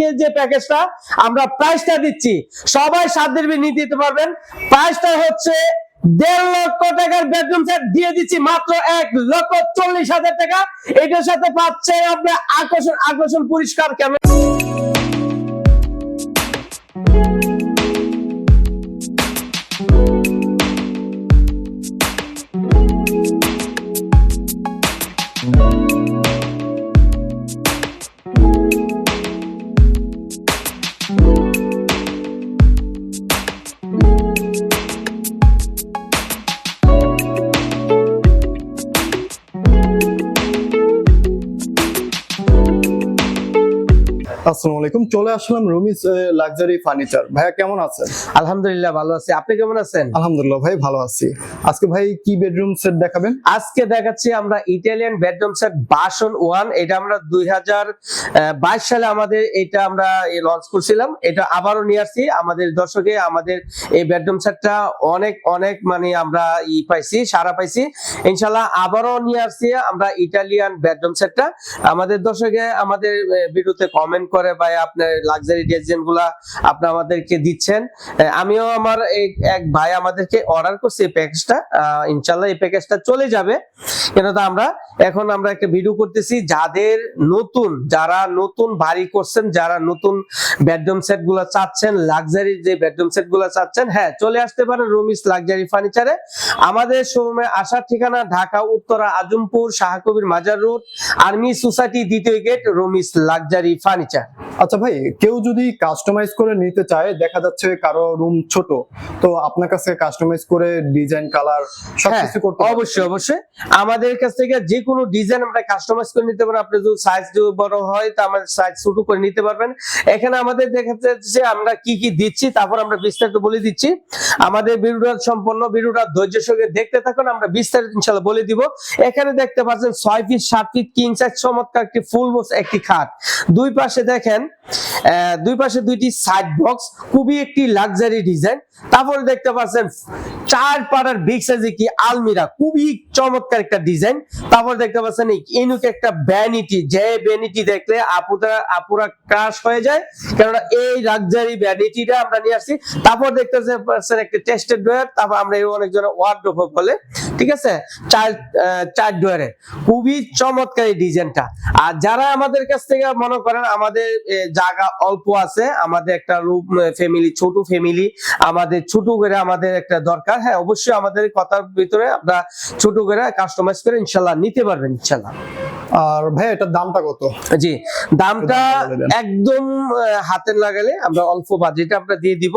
আজকে যে প্যাকেজটা আমরা প্রাইসটা দিচ্ছি, সবাই সাত দিন নিতে দিতে পারবেন। প্রাইসটা হচ্ছে দেড় লক্ষ টাকার বেডরুম সেট দিয়ে দিচ্ছি মাত্র এক লক্ষ চল্লিশ হাজার টাকা। এটার সাথে পাচ্ছে আপনার আকর্ষণ আকর্ষণ পরিষ্কার ক্যামেরা আসসালামু আলাইকুম। চলে আসলাম রুমিস লাক্সারি ফার্নিচার। ভাইয়া কেমন আছেন? আলহামদুলিল্লাহ ভালো আছি। আপনি কেমন আছেন? আলহামদুলিল্লাহ ভাই ভালো আছি। আজকে ভাই কি বেডরুম সেট দেখাবেন? আজকে দেখাচ্ছি আমরা ইটালিয়ান বেডরুম সেট বাসন ওয়ান এটা আমরা দুই হাজার বাইশ সালে আমাদের এটা আমরা লঞ্চ করছিলাম। এটা আবারও নিয়ে আসছি। আমাদের দর্শকে আমাদের এই বেডরুম সেটটা অনেক অনেক মানে আমরা ই পাইছি সারা পাইছি। ইনশাল্লাহ আবারও নিয়ে আসছি আমরা ইটালিয়ান বেডরুম সেটটা আমাদের দর্শকে আমাদের ভিডিওতে কমেন্ট করে ভাই আপনার লাক্সারি ডিজাইনগুলা আপনি আমাদেরকে দিচ্ছেন। আমিও আমার এক- ভাই আমাদেরকে অর্ডার করছি এই প্যাকেজটা ইনশাল্লাহ এই প্যাকেজটা চলে যাবে। কিন্তু তা আমরা এখন আমরা একটা ভিডিও করতেছি। যাদের নতুন যারা নতুন বাড়ি করছেন যারা নতুন বেডরুম সেটগুলা চাচ্ছেন লাক্সারি যে বেডরুম সেটগুলা চাচ্ছেন হ্যাঁ চলে আসতে পারেন রুমিস লাক্সারি ফার্নিচারে আমাদের শোরুমে আসার ঠিকানা Dhaka Uttara Azampur Shahkabir Mazar road army society দ্বিতীয় গেট রুমিস লাক্সারি ফার্নিচার আচ্ছা ভাই কেউ যদি কাস্টমাইজ করে নিতে চায় দেখা যাচ্ছে কারও রুম ছোট তো আপনার কাছে কাস্টমাইজ করে ডিজাইন কালার সবকিছু হ্যাঁ, করতে? অবশ্যই অবশ্যই। আমাদের কাছ থেকে যে কোনো ডিজাইন আমরা কাস্টমাইজ করে নিতে পারব। আপনি যদি সাইজ বড় হয়, তো আমাদের সাইজ ছোট করে নিতে পারবেন। এখানে আমাদের দেখা যাচ্ছে আমরা কি কি দিচ্ছি, তারপর আমরা বিস্তারিত বলে দিচ্ছি। আমাদের ভিডিওটা সম্পূর্ণ, ভিডিওটা ধৈর্য সঙ্গে দেখতে থাকুন, আমরা বিস্তারিত ইনশাল্লাহ বলে দিব। এখানে দেখতে পাচ্ছেন ছয় ফিট সাত ফিট কিং সাইজ চমৎকার একটি ফুল বক্স একটি খাট। দুই পাশে দেখেন দুই পাশে দুইটি সাইড বক্স খুবই একটি লাক্সারি ডিজাইন তারপরে দেখতে পাচ্ছেন চার পাড়ার বিগ সাইজে কি আলমিরা, খুবই চমৎকার একটা ডিজাইন তারপর দেখতে পাচ্ছেন ইনুক একটা ভ্যানিটি যে ভ্যানিটি দেখলে আপুরা আপুরা ক্রাশ হয়ে যায়, কেননা এই লাক্সারি ভ্যানিটিটা আমরা নিয়ে আসছি। তারপর দেখতে পাচ্ছেন একটা টেস্টেড ড্রয়ার তারপর আমরা এই অনেকজন ওয়ার্ড্রোপ বলে, ঠিক আছে? চার চার ড্রয়ারে খুবই চমৎকার এই ডিজাইনটা আর যারা আমাদের কাছ থেকে মনে করেন আমাদের জায়গা অল্প আছে, আমাদের একটা রুম ফ্যামিলি ছোট ফ্যামিলি আমাদের ছোট করে আমাদের একটা দরকার হ্যাঁ অবশ্যই আমাদের কথার ভিতরে আমরা ছোট করে কাস্টমাইজ করে ইনশাল্লাহ নিতে পারবেন ইনশাল্লাহ। আর ভাই এটার দামটা কত? জি দামটা। একদম আহ, হাতে লাগালে আমরা অল্প বাজেটে আমরা দিয়ে দিব।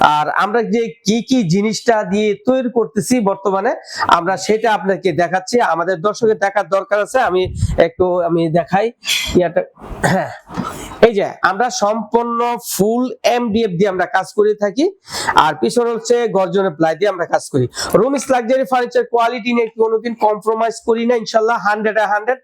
আর আমরা যে কি কি জিনিসটা দিয়ে তৈরি করতেছি বর্তমানে আমরা সেটা আপনাকে দেখাচ্ছি। আমাদের দর্শকের দেখার দরকার আছে আমি একটু আমি দেখাই। ইয়াটা হ্যাঁ। এই যে, আমরা সম্পূর্ণ ফুল এমডিএফ দিয়ে আমরা কাজ করে থাকি। আর পিছনে হচ্ছে গর্জনের প্লাই দিয়ে আমরা কাজ করি। রুমিস লাক্সারি ফার্নিচার কোয়ালিটি নিয়ে কোনোদিন কম্প্রোমাইজ করি না, ইনশাল্লাহ হান্ড্রেড হান্ড্রেড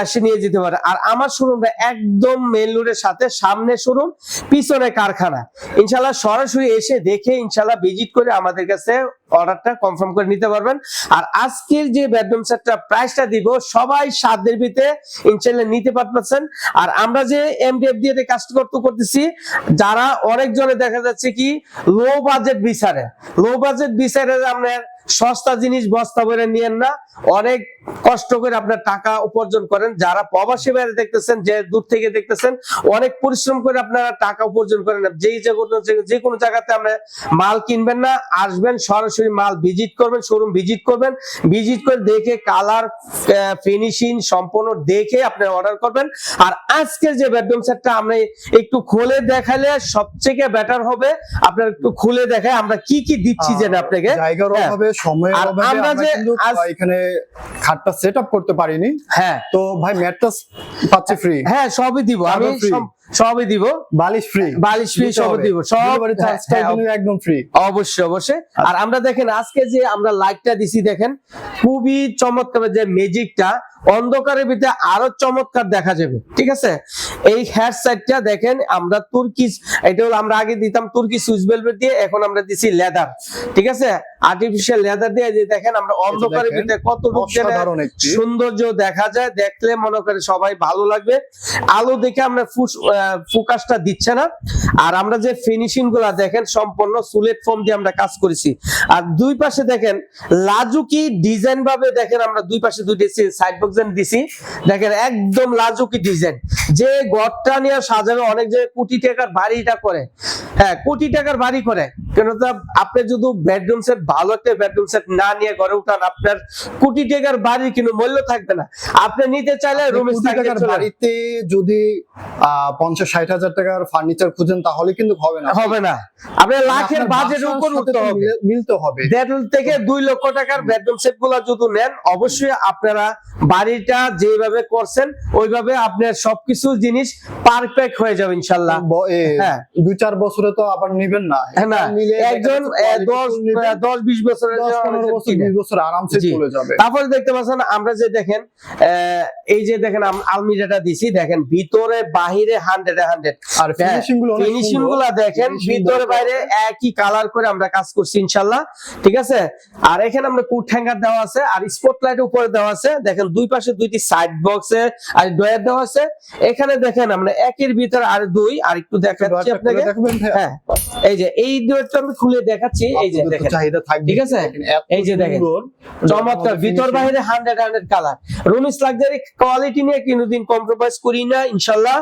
আসে নিয়ে যেতে পারে। আর আমার শোরুমটা একদম মেন রোডের সাথে সামনে শোরুম পিছনে কারখানা। ইনশাল্লাহ সরাসরি এসে দেখে, ইনশাল্লাহ ভিজিট করে আমাদের কাছে অর্ডারটা কনফার্ম করে নিতে পারবেন। আর আজকের যে বেডরুম সেটটা প্রাইসটা দিব, সবাই সাতদের ভিতরে ইনশাল্লাহ নিতে পারতেছেন। আর আমরা যে এমডিএফ দিয়ে কাজ করতে করতেছি, যারা অনেক অনেকজনে দেখা যাচ্ছে কি লো বাজেট বিচারে। লো বাজেট বিচারে আপনার সস্তা জিনিস বস্তা ভরে নিয়েন না। অনেক কষ্ট করে আপনার টাকা উপার্জন করেন। যারা প্রবাসী বাইরে দেখতেছেন যে দূর থেকে দেখতেছেন অনেক পরিশ্রম করে আপনারা টাকা উপার্জন করেন। যেই যে কোনো যে কোনো জায়গাতে আমরা মাল কিনবেন না আসবেন সরাসরি মাল ভিজিট করবেন শোরুম ভিজিট করবেন। ভিজিট করে দেখে কালার ফিনিশিং সম্পূর্ণ দেখে আপনি অর্ডার করবেন। আর আজকের যে বেডরুম সেটটা আমরা একটু খুলে দেখালে সবথেকে বেটার হবে। আপনার একটু খুলে দেখায় আমরা কি কি দিচ্ছি যেন আপনাকে। জায়গার হ্যাঁ। অভাবে সময়ের আর আমরা যে এখানে খাটটা সেট আপ করতে পারিনি। হ্যাঁ। তো ভাই ম্যাট্রাস পাচ্ছি ফ্রি হ্যাঁ সবই দিব। আমি সবই দিব। বালিশ ফ্রি বালিশ ফ্রি দিব। সব হ্যাঁ, হ্যাঁ, একদম ফ্রি অবশ্যই অবশ্যই। আর আমরা দেখেন আজকে যে আমরা লাইটটা দিছি দেখেন খুবই চমৎকার যে ম্যাজিকটা অন্ধকারের ভিতরে আরও চমৎকার দেখা যাবে। ঠিক আছে? এই হেয়ার সাইডটা দেখেন আমরা তুর্কিস এটা হলো আমরা আগে দিতাম তুর্কি সুইচ ভেলভেট দিয়ে এখন আমরা দিছি লেদার ঠিক আছে? আর্টিফিশিয়াল লেদার দিয়ে যে দেখেন আমরা অন্ধকারের ভিতরে কত সৌন্দর্য দেখা যায় দেখলে মনে করে সবাই ভালো লাগবে। আলো দেখে আমরা ফুস- ফোকাসটা দিচ্ছে না। আর আমরা যে ফিনিশিংগুলা দেখেন, সম্পূর্ণ সুলেট ফর্ম দিয়ে আমরা কাজ করেছি। আর দুই পাশে দেখেন, লাজুকি ডিজাইন ভাবে দেখেন আমরা দুই পাশে দুইটি সাইড বক্স দিছি। দেখেন, একদম লাজুকি ডিজাইন যে ঘরটা নিয়ে সাজানো, অনেক জায়গায় কোটি টাকার বাড়িটা করে। হ্যাঁ কোটি টাকার বাড়ি করে। কেন আপনি যদি বেডরুম সেট ভালো একটা বেডরুম সেট না নিয়ে ঘরে উঠান আপনার কোটি টাকার বাড়ির কিন্তু মূল্য থাকবে না। আপনি নিতে চাইলে বাড়িতে যদি পঞ্চাশ ষাট হাজার টাকার ফার্নিচার খুঁজেন তাহলে কিন্তু হবে না। হবে না। আপনার লাখের বাজেট উপর উঠতে হবে। মিলতে হবে। দেড় থেকে দুই লক্ষ টাকার বেডরুম সেটগুলা যদি নেন অবশ্যই আপনারা বাড়িটা যেভাবে করছেন ওইভাবে আপনার সবকিছু জিনিস পারফেক্ট হয়ে যাবে ইনশাল্লাহ। হ্যাঁ। দুই চার বছরে তো আবার নিবেন না। হ্যাঁ না। নিলে একজন যাচ্ছে আহ, quality দশ full নিবেন, আহ, দশ বিশ বছরের দশ জন্য পনেরো অনেক বছর কিনে। বিশ বছর আরামসে চলে যাবে। তারপরে দেখতে পাচ্ছেন আমরা যে দেখেন এই যে দেখেন আলমিরাটা দিছি দেখেন ভিতরে বাহিরে হান্ড্রেড হান্ড্রেড আর ফিনিশিংগুলো ফিনিশিং সুন্দর। গুলা দেখেন ভিতরে বাইরে একই কালার করে আমরা কাজ করছি ইনশাল্লাহ। ঠিক আছে? আর এখানে আমরা কুট হ্যাঙ্গার দেওয়া আছে আর স্পটলাইট উপরে দেওয়া আছে। দেখেন দুই পাশে দুইটি সাইড বক্সে আর ডয়ার দেওয়া আছে। এখানে দেখেন আমরা একের ভিতরে আর দুই আর একটু দেখাচ্ছি আপনাকে। হ্যাঁ এই যে এই আমি খুলে দেখাচ্ছি। এই যে দেখেন। চাহিদা থাকবে। ঠিক আছে? এই যে দেখেন। চমৎকার। ভিতর বাইরে hundred hundred colour Rumis luxury quality নিয়ে কোনোদিন কম্প্রোমাইজ করি না ইনশাল্লাহ।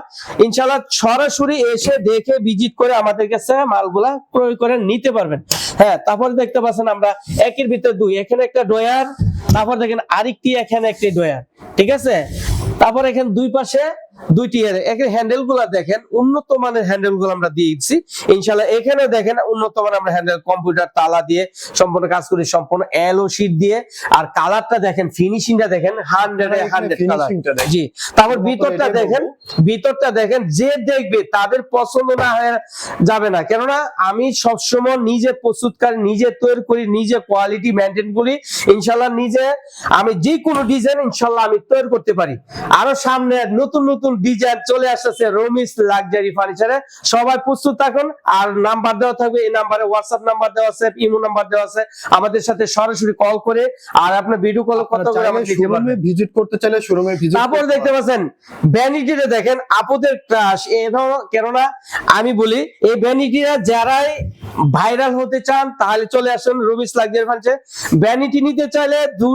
ইনশাল্লাহ সরাসরি এসে দেখে ভিজিট করে আমাদের কাছে মালগুলা ক্রয় করে নিতে পারবেন। হ্যাঁ তারপর দেখতে পাচ্ছেন আমরা একের ভিতর দুই। এখানে একটা ডয়ার তারপর দেখেন আরেকটি এখানে একটি ডয়ার ঠিক আছে? তারপর এখানে দুই পাশে দুইটি এখানে হ্যান্ডেলগুলা দেখেন উন্নত মানের হ্যান্ডেলগুলো আমরা দিয়েছি ইনশাল্লাহ এখানে দেখেন উন্নত মানের আমরা হ্যান্ডেল কম্পিউটার তালা দিয়ে সম্পূর্ণ কাজ করি সম্পূর্ণ এলো শীট দিয়ে। আর কালারটা দেখেন ফিনিশিংটা দেখেন হান্ড্রেড হান্ড্রেড কালার। জি তারপর ভিতরটা দেখেন ভিতরটা দেখেন যে দেখবে তাদের পছন্দ না হয়ে যাবে না। কেননা আমি সবসময় নিজে প্রস্তুতকারী নিজে তৈরি করি নিজে কোয়ালিটি মেনটেন করি। ইনশাল্লাহ নিজে আমি যে কোনো ডিজাইন ইনশাল্লাহ আমি তৈরি করতে পারি। আরও সামনে নতুন নতুন ডিজাইন চলে আসতেছে রমিস লাক্সারি ফার্নিচারে সবাই প্রস্তুত থাকুন আর নাম্বার দেওয়া থাকবে এই নাম্বারে হোয়াটসঅ্যাপ নাম্বার দেওয়া আছে ইমো নাম্বার দেওয়া আছে। আমাদের সাথে সরাসরি কল করে আর আপনার ভিডিও কল আপনারা করে আমাকে দিতে পারবেন। শোরুমে ভিজিট করতে চাইলে শোরুমে ভিজিট তারপর দেখতে পাচ্ছেন ভ্যানিটিতে দেখেন আপুদের ক্রাশ এ ধরনের কেননা আমি বলি এই ভ্যানিটিরা যারাই ভাইরাল হতে চান তাহলে চলে আসুন রবিস লাক্সারি ফার্নিচার ভ্যানিটি নিতে চাইলে দু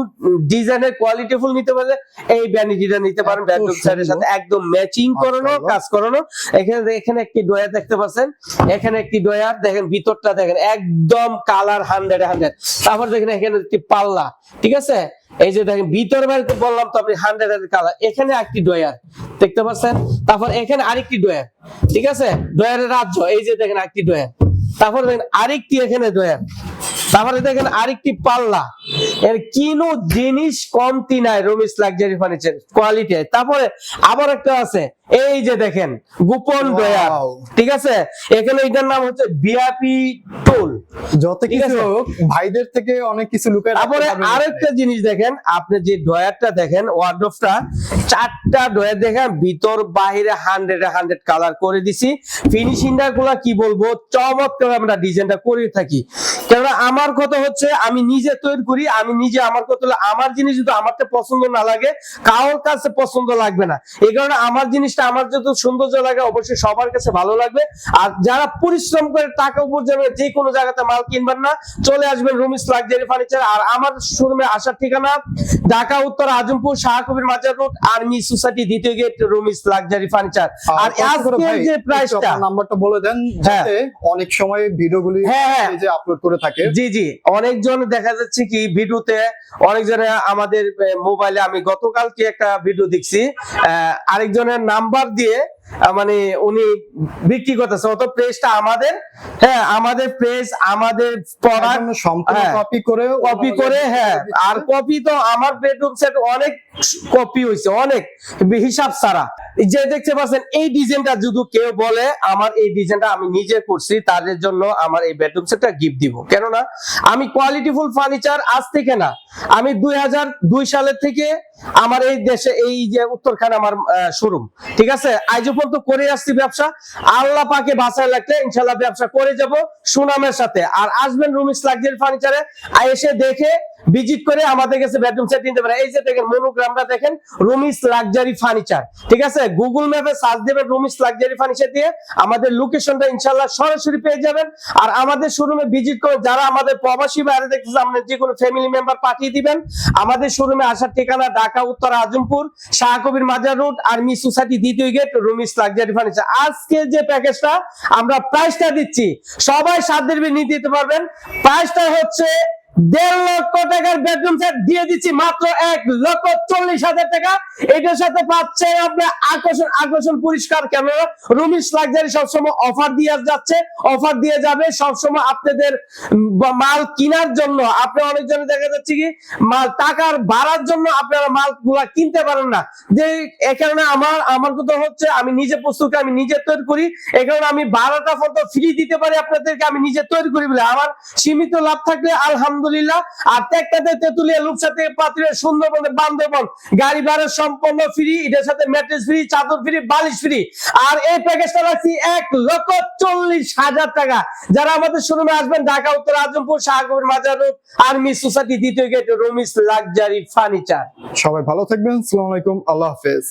ডিজাইনের কোয়ালিটি ফুল নিতে পারলে এই ভ্যানিটিটা নিতে পারেন ব্যাডরুম সেটের সাথে একদম ম্যাচিং করানো কাজ করানো। এখানে এখানে একটি ডয়ার দেখতে পাচ্ছেন। এখানে একটি ডয়ার দেখেন ভিতরটা দেখেন একদম কালার হান্ড্রেড হান্ড্রেড। তারপর দেখেন এখানে একটি পাল্লা ঠিক আছে? এই যে দেখেন ভিতর বাইরে তো বললাম তো আপনি হান্ড্রেড এর কালার। এখানে একটি ডয়ার দেখতে পাচ্ছেন? তারপর এখানে আরেকটি ডয়ার ঠিক আছে? ডয়ারের রাজ্য এই যে দেখেন আরেকটি ডয়ার তারপর দেখেন আরেকটি এখানে ডয়ার তারপরে দেখেন আরেকটি পাল্লা। এর কিনো জিনিস কমতি নাই, রমিস লাক্সারি ফার্নিচার, কোয়ালিটি তারপরে আবার একটা আছে এই যে দেখেন গোপন. ডয়ার ঠিক আছে? এখানে এটার নাম হচ্ছে বিআপি টোল যত কিছু হোক ভাইদের থেকে অনেক কিছু লুকায় তারপরে আরেকটা জিনিস দেখেন আপনি যে ডয়ারটা দেখেন ওয়ার্ডরোবটা চারটা ডয়ার দেখেন ভিতর বাহিরে হান্ড্রেড হান্ড্রেড কালার করে দিছি। ফিনিশিংটা গুলা কি বলব? চমৎকার আমরা ডিজাইনটা করে থাকি। কেননা আমার কথা হচ্ছে আমি নিজে তৈরি করি আমি নিজে আমার কথা হলো আমার জিনিস যদি আমারটা পছন্দ না লাগে কারোর কাছে পছন্দ লাগবে না। এই কারণে আমার জিনিসটা আমার যত সৌন্দর্য লাগে অবশ্যই সবার কাছে ভালো লাগবে। আর যারা পরিশ্রম করে টাকা উপার্জনের যে কোনো জায়গাতে মাল কিনবেন না। চলে আসবেন রুমিস লাক্সারি ফার্নিচার আর আমার শোরুমে আসার ঠিকানা Dhaka Uttara Azampur Shahkabir Mazar road army society দ্বিতীয় গেট রুমিস লাক্সারি ফার্নিচার আর আজকের যে প্রাইসটা নাম্বারটা বলে দেন হ্যাঁ। যাতে অনেক সময় ভিডিওগুলি হ্যাঁ, হ্যাঁ। যে আপলোড করে থাকে। জি জি। অনেকজন দেখা যাচ্ছে কি ভিডিওতে অনেকজনে আমাদের মোবাইলে আমি গতকালকে একটা ভিডিও দেখছি। আরেকজনের নাম্বার দিয়ে মানে উনি বিক্রি করতেছে অত প্রেসটা আমাদের হ্যাঁ আমাদের প্রেস আমাদের প্রোডাক্ট সম্পূর্ণ হ্যাঁ। কপি করে কপি করে হ্যাঁ আর কপি তো আমার বেডরুম সেট অনেক কপি হয়েছে অনেক হিসাব ছাড়া। যে দেখতে পাচ্ছেন এই ডিজাইনটা যদি কেউ বলে আমার এই ডিজাইনটা আমি নিজে করছি তাদের জন্য আমার এই বেডরুম সেটটা গিফট দিব। কেননা আমি কোয়ালিটিফুল ফার্নিচার আজ থেকে না আমি দুই হাজার দুই সালের থেকে আমার এই দেশে এই যে উত্তরখানে আমার শোরুম ঠিক আছে? আজ পর্যন্ত করে আসছি ব্যবসা। আল্লাহ পাকে বাসায় লাগলে ইনশাল্লাহ ব্যবসা করে যাব সুনামের সাথে। আর আসবেন রুমিস লাক্সারি ফার্নিচারে এসে দেখে ভিজিট করে আমাদের কাছে বেডরুম সেট নিতে পারে। এই যে দেখেন মনোগ্রামটা দেখেন রুমিস লাক্সারি ফার্নিচার ঠিক আছে? গুগল ম্যাপে সার্চ দেবেন রুমিস লাক্সারি ফার্নিচার দিয়ে, আমাদের লোকেশনটা ইনশাল্লাহ সরাসরি পেয়ে যাবেন। আর আমাদের শোরুমে ভিজিট করে যারা আমাদের প্রবাসী বাইরে দেখতেছে আপনার যে কোনো ফ্যামিলি মেম্বার পাঠিয়ে দিবেন। আমাদের শোরুমে আসার ঠিকানা Dhaka, Uttara, Azampur Shahkabir Mazar road army society দ্বিতীয় গেট রুমিস লাক্সারি ফার্নিচার আজকে যে প্যাকেজটা আমরা প্রাইসটা দিচ্ছি, সবাই নিয়ে দিতে পারবেন। প্রাইসটা হচ্ছে দেড় লক্ষ টাকার বেডরুম সেট দিয়ে দিচ্ছি মাত্র এক লক্ষ চল্লিশ হাজার টাকা। এটার সাথে আপনার আকর্ষণ আকর্ষণ ক্যামেরা রুমিস সবসময় অফার দিয়ে যাচ্ছে অফার দিয়ে যাবে সবসময় আপনাদের মাল কেনার জন্য। আপনি অনেকজন দেখা যাচ্ছে কি, মাল টাকার বাড়ার জন্য আপনারা মালগুলা কিনতে পারেন না। যে এ কারণে আমার আমার কথা হচ্ছে, আমি নিজে প্রস্তুত, আমি নিজে তৈরি করি। কারণে আমি বারোটা ফটো ফ্রি দিতে পারি আপনাদেরকে, আমি নিজে তৈরি করি বলে। আমার সীমিত লাভ থাকলে আলহামদুলিল্লাহ আর লুপসা থেকে পাত্রে বান্দরবন। গাড়ি ভাড়া ফ্রি এটার সাথে ম্যাট্রেস ফ্রি চাদর ফ্রি বালিশ ফ্রি আর এই প্যাকেজটা রাখছি এক লক্ষ চল্লিশ হাজার টাকা। যারা আমাদের শোরুমে আসবেন, Dhaka, Uttara Azampur, Shahkabir Mazar road army society দ্বিতীয় গেট রমিস লাক্সারি ফার্নিচার সবাই ভালো থাকবেন আলাইকুম, আল্লাহ হাফেজ।